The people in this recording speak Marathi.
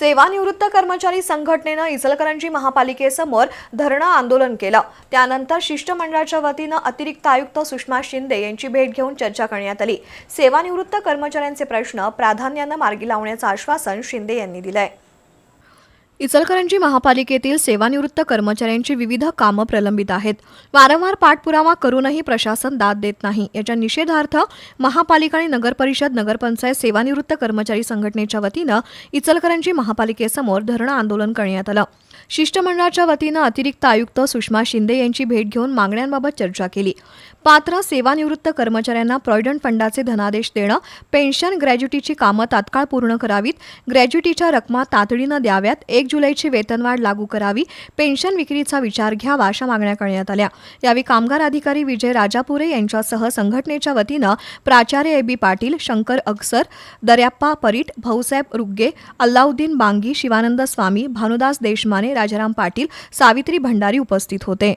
सेवानिवृत्त कर्मचारी संघटनेनं इचलकरंजी महापालिकेसमोर धरणं आंदोलन केलं. त्यानंतर शिष्टमंडळाच्या वतीनं अतिरिक्त आयुक्त सुषमा शिंदे यांची भेट घेऊन चर्चा करण्यात आली. सेवानिवृत्त कर्मचाऱ्यांचे प्रश्न प्राधान्यानं मार्गी लावण्याचं आश्वासन शिंदे यांनी दिलंय. इचलकरंजी महापालिकेतील सेवानिवृत्त कर्मचाऱ्यांची विविध कामं प्रलंबित आहेत. वारंवार पाठपुरावा करूनही प्रशासन दाद देत नाही. याच्या निषेधार्थ महापालिका आणि नगरपरिषद नगरपंचायत सेवानिवृत्त कर्मचारी संघटनेच्या वतीनं इचलकरंजी महापालिकेसमोर धरणं आंदोलन करण्यात आलं. शिष्टमंडळाच्या वतीनं अतिरिक्त आयुक्त सुषमा शिंदे यांची भेट घेऊन मागण्यांबाबत चर्चा केली. पात्र सेवानिवृत्त कर्मचाऱ्यांना प्रॉयडंट फंडाचे धनादेश देणं पेन्शन ग्रॅज्युटीची कामं तात्काळ पूर्ण करावीत ग्रॅज्युटीच्या रकमा तातडीनं द्याव्यात एक जुलैची वेतनवाढ लागू करावी पेन्शन विक्रीचा विचार घ्यावा अशा मागण्या करण्यात आल्या. यावेळी कामगार अधिकारी विजय राजापुरे यांच्यासह संघटनेच्या वतीनं प्राचार्य ए बी पाटील शंकर अक्सर दर्याप्पा परीट भाऊसाहेब रुग्गे अल्लाउद्दीन बांगी शिवानंद स्वामी भानुदास देशमाने राजाराम पाटील सावित्री भंडारी उपस्थित होते.